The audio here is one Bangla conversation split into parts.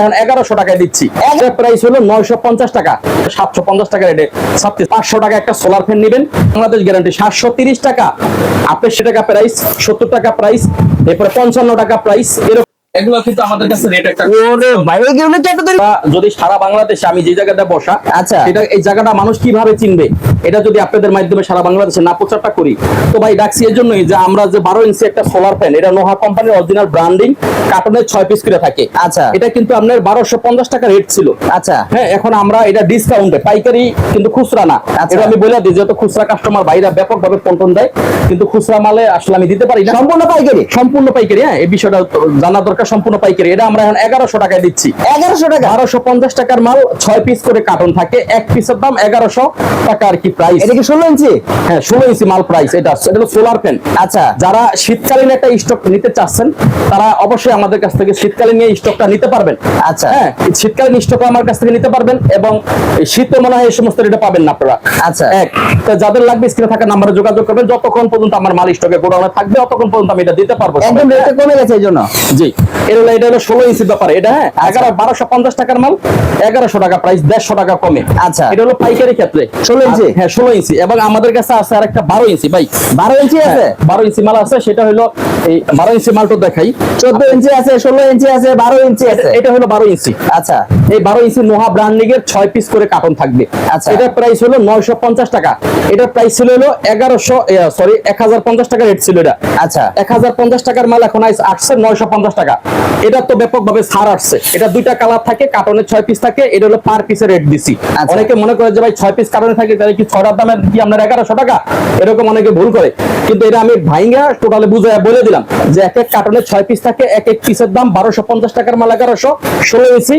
এখন এগারোশো টাকায় দিচ্ছি। প্রাইস হলো নয়শো পঞ্চাশ টাকা। সাতশো পঞ্চাশ টাকা টাকা একটা সোলার ফ্যান গ্যারান্টি সাতশো তিরিশ টাকা। টাকা প্রাইস সত্তর টাকা প্রাইস এরপরে পঞ্চান্ন টাকা প্রাইস এগুলো কিন্তু আমাদের কাছে রেট একটা ওরে ভাই এগুলো তো একটা যদি সারা বাংলাদেশে আমি যে জায়গাটা বসা আচ্ছা। এটা এই জায়গাটা মানুষ কীভাবে চিনবে? এটা যদি আপনাদের মাধ্যমে সারা বাংলাদেশে না প্রচারটা করি। তো ভাই ডাকছি এর জন্যই যে আমরা যে বারো ইঞ্চি একটা সোলার ফ্যান এটা নোহা কোম্পানির অরিজিনাল ব্র্যান্ডিং কার্টনের পিস করে থাকে। আচ্ছা। এটা কিন্তু আপনার বারোশো পঞ্চাশ টাকা রেট ছিল। আচ্ছা। হ্যাঁ এখন আমরা এটা ডিসকাউন্টে পাইকারি কিন্তু খুচরা না। আচ্ছা। এটা আমি বলে দিই যেহেতু খুচরা কাস্টমার বাইরা ব্যাপকভাবে পন্টন দেয় কিন্তু খুচরা মালে আসলে আমি দিতে পারি না। সম্পূর্ণ পাইকারি? সম্পূর্ণ পাইকারি হ্যাঁ এই বিষয়টা জানা দরকার। সম্পূর্ণ পাইকারি। এটা আমরা এখন এগারোশো টাকায় দিচ্ছি। এগারোশো টাকা? বারোশো পঞ্চাশ টাকার মাল ছয় পিস করে কার্টন থাকে। এক পিসের দাম এগারোশো টাকা আর কি প্রাইস এটা কি ষোলো ইঞ্চি? হ্যাঁ ষোলো ইঞ্চি মাল প্রাইস এটা এটা হলো সোলার ফ্যান আচ্ছা। যারা শীতকালীন একটা স্টক নিতে চাচ্ছেন তারা অবশ্যই আমাদের কাছ থেকে শীতকালীন এই স্টকটা নিতে পারবেন। আচ্ছা। হ্যাঁ শীতকালীন স্টক আমার কাছ থেকে নিতে পারবেন এবং শীতে মনে হয় এই সমস্ত রেটে পাবেন না আপনারা। আচ্ছা। এক তো যাদের লাগবে স্ক্রিনে থাকা নাম্বারে যোগাযোগ করবেন। যতক্ষণ পর্যন্ত আমার মাল স্টকে গোডাউনে থাকবে ততক্ষণ পর্যন্ত আমি এটা দিতে পারব একদম রেটটা কমে গেছে এই জন্য। জি। এর হলো এটা হলো ষোলো ইঞ্চির ব্যাপার। এটা হ্যাঁ? এগারো বারোশো পঞ্চাশ টাকার মাল এগারোশো টাকা প্রাইস দেড়শো টাকা কমে। আচ্ছা। এটা হলো পাইকারি ক্ষেত্রে। 16 ইঞ্চি? হ্যাঁ ষোলো ইঞ্চি। এবং আমাদের কাছে আছে আর একটা বারো ইঞ্চি ভাই। বারো ইঞ্চি আছে? বারো ইঞ্চি মাল আছে সেটা হলো এই বারো ইঞ্চি মালটা দেখাই। চোদ্দ ইঞ্চি আছে ষোলো ইঞ্চি আছে বারো ইঞ্চি আছে? এটা হলো বারো ইঞ্চি। আচ্ছা। এই বারো ইঞ্চি নোহা ব্র্যান্ডিং এর ছয় পিস করে কার্টন থাকবে। আচ্ছা। এটার প্রাইস হলো নয়শো পঞ্চাশ টাকা। এটার প্রাইস ছিল হলো এগারোশো সরি এক হাজার পঞ্চাশ টাকা রেট ছিল এটা। আচ্ছা। এক হাজার পঞ্চাশ টাকার মাল এখন আইস- আসছে নয়শো পঞ্চাশ টাকা। এটা। তো ব্যাপকভাবে ছাড় আসছে। এটা দুইটা কালার থাকে কার্টনের ছয় পিস থাকে এটা হলো পার পিসের রেট দিছি আচ্ছা। অনেকে মনে করে যে ভাই ছয় পিস কার্টনে থাকে তাহলে কি ছয়টার দামের কি আপনার এগারোশো টাকা? এরকম অনেকে ভুল করে। কিন্তু এটা আমি ভাইঙ্গা টোটালে বুঝে বলে দিলাম যে এক এক কার্টনে ছয় পিস থাকে এক এক পিসের দাম বারোশো পঞ্চাশ টাকার মাল এগারোশো ষোলো ইঞ্চি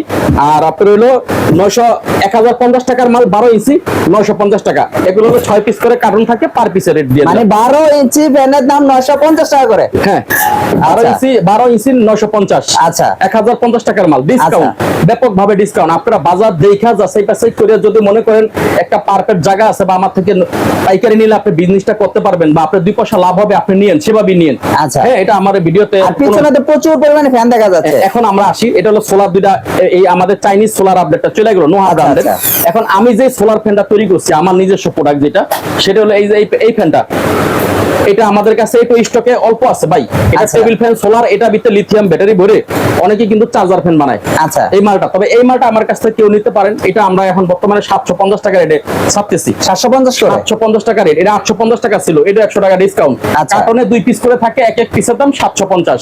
আর আপনার হলো নয়শো এক হাজার পঞ্চাশ টাকার মাল বারো ইঞ্চি নয়শো পঞ্চাশ টাকা। এগুলো হলো ছয় পিস করে কার্টন থাকে পার পিসের রেট দিয়ে মানে। বারো ইঞ্চি ফ্যানের দাম নয়শো পঞ্চাশ টাকা করে। হ্যাঁ। বারো আচ্ছা। ইঞ্চি বারো ইঞ্চি নয়শো পঞ্চাশ আচ্ছা। এক হাজার পঞ্চাশ টাকার মাল ডিসকাউন্ট ব্যাপক ভাবে ডিসকাউন্ট আপনারা বাজার দেখা যাচাই বাছাই করে যদি মনে করেন একটা পারফেক্ট জায়গা আছে বা আমার থেকে পাইকারি নিলে আপনি বিজনেসটা করতে পারবেন বা আপনার দুই পয়সা লাভ হবে আপনি নিয়েন সেভাবে নিয়েন। আচ্ছা। হ্যাঁ এটা আমার ভিডিওতে পিছনে প্রচুর পরিমাণে ফ্যান দেখা যাচ্ছে। এখন আমরা আসি এটা হলো সোলার দুইটা এই আমাদের চাইনিজ সোলার আপডেটটা চলে গেল আচ্ছা, আচ্ছা। এখন আমি যে সোলার ফ্যানটা তৈরি করছি আমার নিজস্ব প্রোডাক্ট যেটা সেটা হলো এই যে এই ফ্যানটা এটা আমাদের কাছে একটু স্টকে অল্প আছে ভাই। এটা। টেবিল ফ্যান সোলার এটা ভিতরে লিথিয়াম ব্যাটারি ভরে অনেকে কিন্তু চার্জার ফ্যান বানায়। আচ্ছা। এই মালটা তবে এই মালটা আমার কাছ থেকে কেউ নিতে পারেন। এটা আমরা এখন বর্তমানে সাতশো পঞ্চাশ টাকা রেটে ছাপতেছি পঞ্চাশ করে? সাতশো পঞ্চাশ টাকা রেট এটা আটশো পঞ্চাশ টাকা ছিল এটা একশো টাকা ডিসকাউন্ট আচ্ছা। কার্টনে দুই পিস করে থাকে এক এক পিসের দাম সাতশো পঞ্চাশ।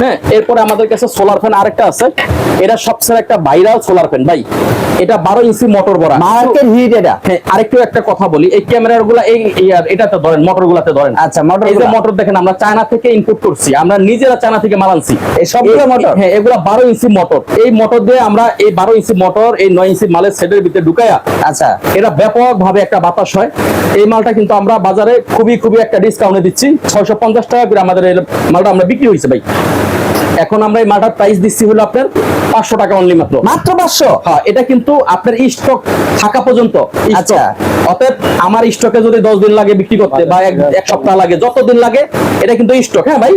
হ্যাঁ এরপরে আমাদের কাছে সোলার ফ্যান আরেকটা আছে। এটা সবচেয়ে একটা ভাইরাল সোলার ফ্যান ভাই। এটা বারো ইঞ্চি মোটর বড়া। মার্কেট হিট এটা। হ্যাঁ আরেকটু একটা কথা বলি এই ক্যামেরারগুলা এই এটাতে ধরেন মোটর গুলাতে ধরেন। আচ্ছা, motor এই যে মোটর দেখেন আমরা চায়না থেকে ইনপুট করছি আমরা নিজেরা চায়না থেকে মাল আনছি। এই সবগুলো এই- motor? হ্যাঁ এগুলা বারো ইঞ্চি মোটর। এই মোটর দিয়ে আমরা এই বারো ইঞ্চি মোটর এই নয় ইঞ্চি মালের সেটের ভিতরে ঢুকাইয়া আচ্ছা। এটা ব্যাপক ভাবে একটা বাতাস হয়। এই মালটা কিন্তু আমরা বাজারে খুবই খুবই একটা ডিসকাউন্টে দিচ্ছি। ছয়শো পঞ্চাশ টাকা করে আমাদের মালটা আমরা বিক্রি হয়েছে ভাই। এখন আমরা এই মালটার প্রাইস দিচ্ছি হলো আপনার পাঁচশো টাকা অনলি মাত্র। মাত্র পাঁচশো? হ্যাঁ এটা কিন্তু আপনার স্টক থাকা পর্যন্ত। আচ্ছা। অতএব আমার স্টকে যদি দশ দিন লাগে বিক্রি করতে বা এক সপ্তাহ লাগে যত দিন লাগে এটা কিন্তু স্টক হ্যাঁ ভাই।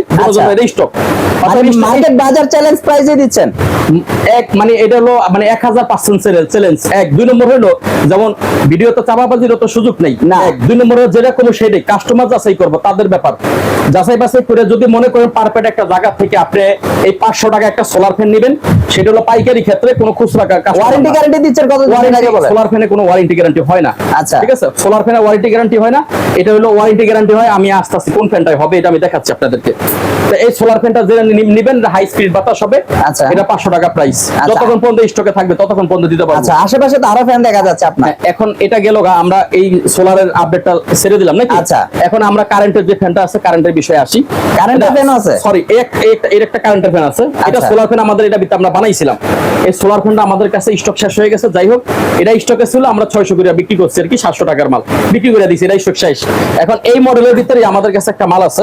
এটা স্টক মার্কেট বাজার চ্যালেঞ্জ প্রাইজে দিচ্ছেন? এক মানে এটা হলো মানে এক হাজার পার্সেন্ট চ্যালেঞ্জ এক। দুই নম্বর হলো যেমন ভিডিওতে চাপাবাজির তো সুযোগ নেই। না। এক। দুই নম্বর হলো যেটা কোনো সেটাই কাস্টমার যাচাই করব তাদের ব্যাপার। যাচাই বাছাই করে যদি মনে করেন পারফেক্ট একটা জায়গা থেকে আপনি এই পাঁচশো টাকা একটা সোলার ফ্যান নেবেন সেটা হলো পাইকারি ক্ষেত্রে কোনো খুচরা ওয়ারেন্টি গ্যারান্টি দিচ্ছেন কত সোলার ফ্যানে কোনো ওয়ারেন্টি গ্যারান্টি হয় না। আচ্ছা। ঠিক আছে? সোলার ফ্যানে ওয়ারেন্টি গ্যারান্টি হয় না। এটা হলো ওয়ারেন্টি গ্যারান্টি হয় আমি আস্তে আস্তে কোন ফ্যানটাই হবে এটা আমি দেখাচ্ছি আপনাদেরকে। তো এই সোলার ফ্যানটা যেটা নিবেন হাই স্পিড বাতাস হবে আচ্ছা। এটা পাঁচশো টাকা প্রাইস আচ্ছা। যতক্ষণ পর্যন্ত স্টকে থাকবে ততক্ষণ পর্যন্ত দিতে পারব। আচ্ছা আশেপাশে তো আরও ফ্যান দেখা যাচ্ছে আপনার। হ্যাঁ, এখন এটা গেল আমরা এই সোলারের আপডেটটা ছেড়ে দিলাম নাকি? আচ্ছা। এখন আমরা কারেন্টের যে ফ্যানটা আছে কারেন্টের বিষয়ে আসি। কারেন্টের ফ্যান আছে? সরি এর একটা কারেন্টের ফ্যান আছে। এটা আচ্ছা। সোলার ফ্যান আমাদের এটা ভিতরে আমরা বানাইছিলাম। এই সোলার ফ্যানটা আমাদের কাছে স্টক শেষ হয়ে গেছে। যাই হোক এটা স্টকে ছিল আমরা ছয়শো করে বিক্রি করছি আর কি সাতশো টাকার মাল। বিক্রি করে দিয়েছি এটা স্টক শেষ। এখন এই মডেলের ভিতরে আমাদের কাছে একটা মাল আছে।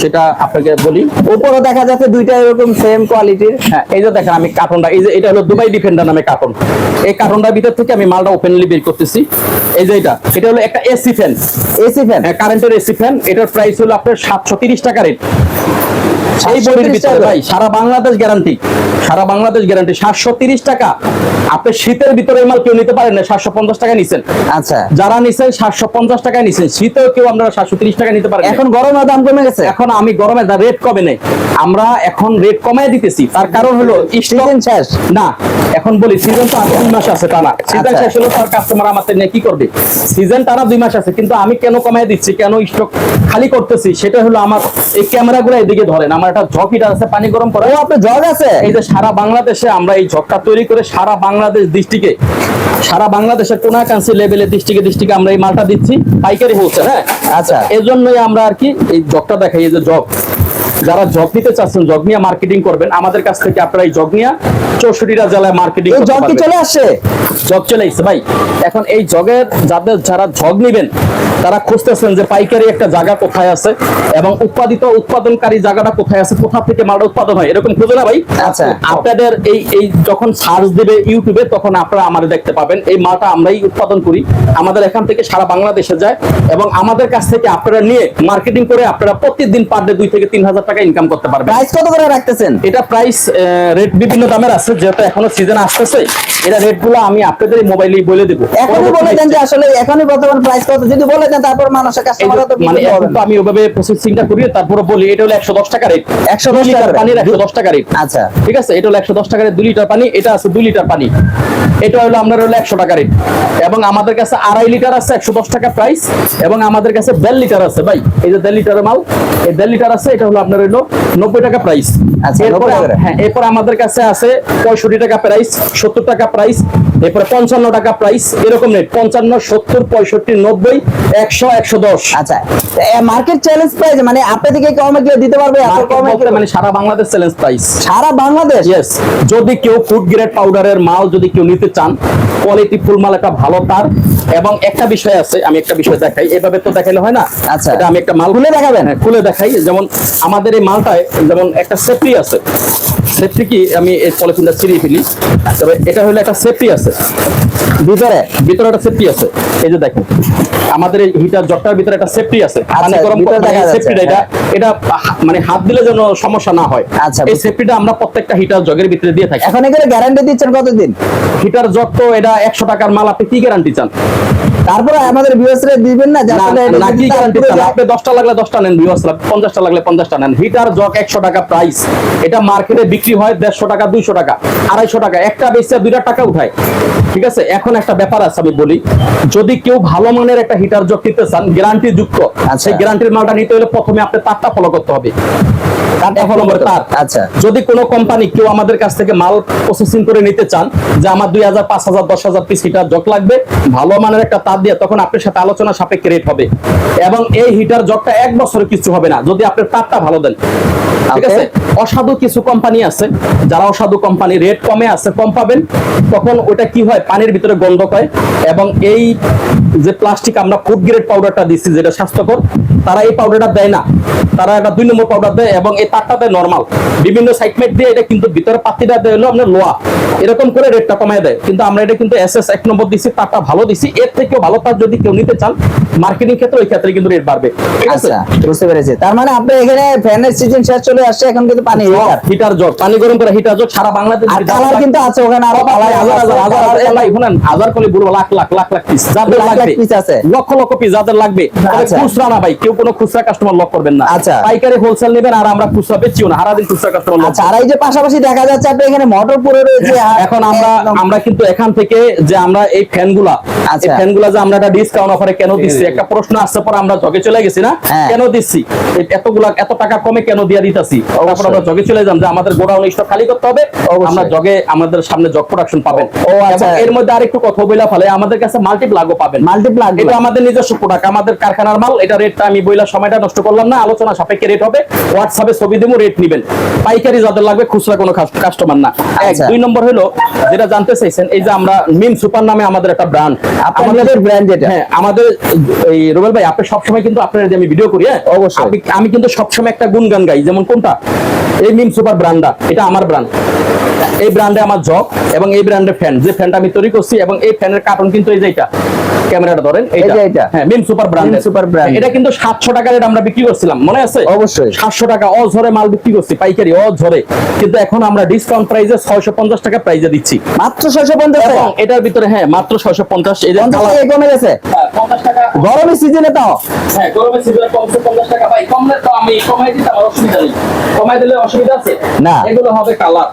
সেটা আপনাকে বলি। উপরও দেখা যাচ্ছে দুইটা এরকম সেম কোয়ালিটির হ্যাঁ এই যে দেখেন আমি কার্টনটা এই যে এটা হলো দুবাই ডিফেন্ডার নামে কার্টন এই কার্টনটার ভিতর থেকে আমি মালটা ওপেনলি বের করতেছি। এই যে এটা এটা হলো একটা এসি ফ্যান এসি ফ্যান কারেন্টের এসি ফ্যান এটার প্রাইস হলো আপনার সাতশো তিরিশ টাকা রেট এই বডির ভিতরে ভাই সারা বাংলাদেশ গ্যারান্টি সারা বাংলাদেশ গ্যারান্টি সাতশো তিরিশ টাকা। আপনি শীতের ভিতরে মাল কেউ নিতে পারেন না সাতশো পঞ্চাশ টাকা নিছেন। আচ্ছা। যারা নিছেন সাতশো পঞ্চাশ টাকায় নিছেন শীতেও কেউ আমরা সাতশো তিরিশ টাকা নিতে পারেন এখন গরমের দাম কমে গেছে? এখন আমি গরমে রেট কমে নেই। আমরা এখন রেট কমায় দিতেছি। তার কারণ হলো স্টক শেষ। না এখন বলি সিজন তো আগে দুই মাস আছে টানা। সিজন আচ্ছা। শেষ হলো তার কাস্টমার আমাদের নিয়ে কি করবে? সিজন টানা দুই মাস আছে কিন্তু আমি কেন কমায় দিচ্ছি কেন স্টক খালি করতেছি সেটা হলো আমার এই ক্যামেরাগুলো এদিকে ধরেন আমার একটা ঝকিটা আছে পানি গরম করে ও আপনার জগ আছে? এই যে সারা বাংলাদেশে আমরা এই ঝকটা তৈরি করে সারা বাংলাদেশ ডিস্ট্রিক্টে সারা বাংলাদেশের কোনাকাঞ্চি লেভেলে ডিস্ট্রিক্টে ডিস্ট্রিক্টে আমরা এই মালটা দিচ্ছি পাইকারি হচ্ছে হ্যাঁ? আচ্ছা। এই জন্যই আমরা আর কি এই জগটা দেখাই এই যে জগ যারা জব নিতে চাচ্ছেন জব নিয়ে মার্কেটিং করবেন আমাদের কাছ থেকে আপনারা এই জব নিয়ে চৌষট্টিটা জেলায় মার্কেটিং জব জগ কি চলে আসে? জগ চলে আসছে ভাই এখন এই জগের যাদের যারা জগ নিবেন তারা খুঁজতেছেন যে পাইকারি একটা জায়গা কোথায় আছে এবং উৎপাদিত উৎপাদনকারী জায়গাটা কোথায় আছে কোথা থেকে মালটা উৎপাদন হয় এরকম খুঁজে না ভাই। আচ্ছা। আপনাদের এই এই যখন সার্চ দিবে ইউটিউবে তখন আপনারা আমাদের দেখতে পাবেন। এই মালটা আমরাই উৎপাদন করি। আমাদের এখান থেকে সারা বাংলাদেশে যায় এবং আমাদের কাছ থেকে আপনারা নিয়ে মার্কেটিং করে আপনারা প্রতিদিন পার ডে দুই থেকে তিন হাজার টাকা ইনকাম করতে পারবেন। প্রাইস কত করে রাখতেছেন? এটা প্রাইস রেট বিভিন্ন দামের আছে যেহেতু এখনও সিজন আসতেছে। এটা রেটগুলো আমি আপনাদের মোবাইলেই বলে দেবো। এখনই বলে দেন যে আসলে এখনই বর্তমান প্রাইস কত। যদি বলে দেন তারপর মানুষের এই তো মানে বুঝতে এখন পারবেন তো আমি ওভাবে প্রসেসিংটা করি তারপরে বলি এটা হলো একশো দশ টাকা রেট 110 লিটার পানির rate। একশো দশ টাকা রেট আচ্ছা। ঠিক আছে? এটা হলো একশো দশ টাকা দুই লিটার পানি এটা আছে দুই লিটার পানি। এটা হলো আপনার হলো একশো টাকা রেট এবং আমাদের কাছে আড়াই লিটার আছে একশো দশ টাকা প্রাইস এবং আমাদের কাছে দেড় লিটার আছে ভাই। এই যে দেড় লিটারের মাল এই দেড় লিটার আছে এটা হলো আপনার হলো নব্বই টাকা প্রাইস আচ্ছা, এরপরে হ্যাঁ এরপর আমাদের কাছে আছে পঁয়ষট্টি টাকা প্রাইস সত্তর টাকা প্রাইস এরপরে পঞ্চান্ন টাকা প্রাইস এরকম রেট পঞ্চান্ন সত্তর পঁয়ষট্টি নব্বই একশো একশো দশ। আচ্ছা মার্কেট চ্যালেঞ্জ প্রাইস মানে আপনি থেকে কমে কেউ দিতে পারবে মানে সারা বাংলাদেশ চ্যালেঞ্জ প্রাইস সারা বাংলাদেশ? ইয়েস যদি কেউ ফুড গ্রেড পাউডারের মাল যদি কেউ নিতে চান কোয়ালিটি ফুল মাল একটা ভালো তার। এবং একটা বিষয় আছে আমি একটা বিষয় দেখাই এভাবে তো দেখাইলে হয় না? আচ্ছা। এটা আমি একটা মাল খুলে দেখাবেন? হ্যাঁ, খুলে দেখাই যেমন আমাদের এই মালটায় যেমন একটা সেফটি আছে। সেফটি কি আমি এই পলিথিনটা ছিঁড়িয়ে ফেলি। তবে এটা হলো একটা সেফটি আছে। ভিতরে ভিতরে একটা সেফটি আছে। এই যে দেখেন আমাদের এই হিটার জগটার ভিতরে একটা সেফটি আছে। পানি আচ্ছা, গরম যাচ্ছে, সেফটিটা এটা হ্যাঁ। এটা মানে হাত দিলে যেন সমস্যা না হয়। আচ্ছা, এই সেফটিটা আমরা প্রত্যেকটা হিটার জগের ভিতরে দিয়ে থাকি। এখন এখানে গ্যারান্টি দিচ্ছেন কতদিন? হিটার জগ তো এটা একশো টাকার মাল আপনি কি গ্যারান্টি চান? তারপরে আমাদের ভিউয়ার্সরা দিবেন না যে আসলে এটা না যদি কি তার গ্যারান্টি আপনি দশটা লাগলে দশটা নেন ভিউয়ার্স পঞ্চাশটা লাগলে পঞ্চাশটা নেন। হিটার জগ একশো টাকা প্রাইস এটা মার্কেটে বিক্রি হয় দেড়শো টাকা দুইশো টাকা আড়াইশো টাকা। একটা বেশি দুইটা টাকা উঠায়। ঠিক আছে? এখন একটা ব্যাপার আছে আমি বলি। যদি কেউ ভালো মানের একটা হিটার জগ নিতে চান গ্যারান্টি যুক্ত আচ্ছা। সেই গ্যারান্টির মালটা নিতে হলে প্রথমে আপনি তারটা ফলো করতে হবে। আচ্ছা। যদি কোনো কোম্পানি কেউ আমাদের কাছ থেকে মাল প্রসেসিং করে নিতে চান যে আমার দুই হাজার পাঁচ হাজার দশ হাজার পিস হিটার জগ লাগবে ভালো মানের একটা তার দিয়ে তখন আপনার সাথে আলোচনা সাপেক্ষে রেট হবে। এবং এই হিটার জগটা এক বছরে কিছু হবে না যদি আপনার তারটা ভালো দেন। ঠিক আছে? অসাধু কিছু কোম্পানি আছে যারা অসাধু কোম্পানি রেট কমে আছে কম পাবেন। তখন ওটা কি হয়? পানির ভিতরে গন্ধ হয় এবং এই যে প্লাস্টিক আমরা ফুড গ্রেড পাউডারটা দিচ্ছি যেটা স্বাস্থ্যকর তারা এই পাউডারটা দেয় না। তারা একটা দুই নম্বর পাউডার দেয় এবং এই তারটা দেয় নর্মাল বিভিন্ন সাইটমেট দিয়ে এটা কিন্তু ভিতরে পাতিটা দেয় হলো আপনার লোয়া। এরকম করে রেটটা কমায় দেয়। কিন্তু আমরা এটা কিন্তু এস এস এক নম্বর দিচ্ছি তারটা ভালো দিচ্ছি এর থেকেও ভালো তার যদি কেউ নিতে চান মার্কেটিং ক্ষেত্রে ওই ক্ষেত্রে কিন্তু রেট বাড়বে। ঠিক আছে? আচ্ছা বুঝতে পেরেছি। তার মানে আপনি এখানে ফ্যানের সিজন শেষ চলে আসছে এখন কিন্তু পানি হিটার জগ পানি গরম করে হিটার জগ সারা বাংলাদেশ কালার কিন্তু আছে ওখানে আরও কালার হাজার হাজার হাজার হাজার ভাই শুনেন হাজার করে বলব লাখ লাখ লাখ লাখ পিস যাদের লাগবে piece আছে। লক্ষ লক্ষ পিস যাদের লাগবে। আচ্ছা। খুচরা না ভাই কেউ কোনো খুচরা কাস্টমার লক করবেন না। আচ্ছা। পাইকারি হোলসেল নেবেন আর আমরা খুচরা বেচিও না সারাদিন খুচরা কাস্টমার আচ্ছা আর এই যে পাশাপাশি দেখা যাচ্ছে আপনি এখানে মোটর পরে রয়েছে এখন আমরা আমরা কিন্তু এখান থেকে যে আমরা এই ফ্যানগুলা এই আচ্ছা। ফ্যানগুলা যে আমরা একটা ডিসকাউন্ট অফারে কেন দিচ্ছি? একটা প্রশ্ন আসছে পর আমরা জগে চলে গেছি না? হ্যাঁ। কেন দিচ্ছি? এতগুলা এত টাকা কমে কেন দিয়ে দিতেছি? তারপর আমরা জগে চলে যান যে আমাদের গোডাউন স্টক খালি করতে হবে। আমরা জগে আমাদের সামনে জগ প্রোডাকশন পাবেন। ও, আচ্ছা। এর মধ্যে আরেকটু কথা বইলা ফেলে আমাদের কাছে মাল্টিপ্লাগও পাবেন। মাল্টিপ্লাগ এটা আমাদের নিজস্ব প্রোডাক্ট আমাদের কারখানার মাল এটা রেটটা আমি বইলা সময়টা নষ্ট করলাম না আলোচনা সাপেক্ষে রেট হবে। হোয়াটসঅ্যাপে ছবি দেবো রেট নিবেন পাইকারি যাদের লাগবে খুচরা কোনো কাস্টমার না এক আচ্ছা। দুই নম্বর হলো যেটা জানতে চাইছেন এই যে আমরা মিম সুপার নামে আমাদের একটা ব্র্যান্ড আপনাদের ব্র্যান্ড যেটা। হ্যাঁ আমাদের এই রুবেল ভাই আপনি সবসময় কিন্তু আপনার যে আমি ভিডিও করি হ্যাঁ অবশ্যই। আমি- আমি কিন্তু সবসময় একটা গুণগান গাই যেমন কোনটা এই মিম সুপার ব্র্যান্ডটা এটা আমার ব্র্যান্ড এই ব্র্যান্ডে আমার জগ এবং এই ব্র্যান্ডের ফ্যান যে ফ্যানটা আমি তৈরি করছি এবং এই ফ্যানের কার্টন কিন্তু এই যে এটা ক্যামেরাটা ধরেন এই যে এটা? হ্যাঁ মিম সুপার ব্র্যান্ড Super brand। এটা কিন্তু 700 টাকা রেট আমরা বিক্রি করছিলাম মনে আছে? অবশ্যই। 700 টাকা অঝরে মাল বিক্রি করছি পাইকারি অঝরে। কিন্তু এখন আমরা ডিসকাউন্ট প্রাইসে 650 টাকা প্রাইসে দিচ্ছি। মাত্র ছয়শো পঞ্চাশ এবং এটার ভিতরে হ্যাঁ মাত্র 650 এই যে টাকা কমে গেছে? হ্যাঁ, 50 টাকা। গরমের সিজনে তাও হ্যাঁ গরমের সিজনে কমছে পঞ্চাশ টাকা। ভাই কমলে তো আমি কমাই দিতে আমার অসুবিধা নেই। কমাই দিলে অসুবিধা আছে? না। এগুলো হবে কালার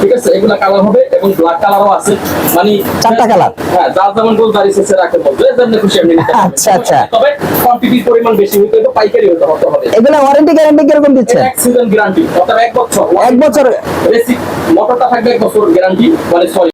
ঠিক আছে? এগুলা কালার হবে এবং ব্ল্যাক কালারও আছে। মানে চারটা কালার হ্যাঁ যার যেমন গোল দাঁড়িয়ে শেষে রাখতে বলবে যেমন খুশি আপনি আচ্ছা, আচ্ছা। তবে কোয়ান্টিটির পরিমাণ বেশি হইতে হবে পাইকারি হতে হতে হবে এগুলা ওয়ারেন্টি গ্যারান্টি কীরকম দিচ্ছে? এক সিজন গ্যারান্টি অর্থাৎ এক বছর। এক বছর বেসিক মোটরটা থাকবে এক বছর গ্যারান্টি মানে সরি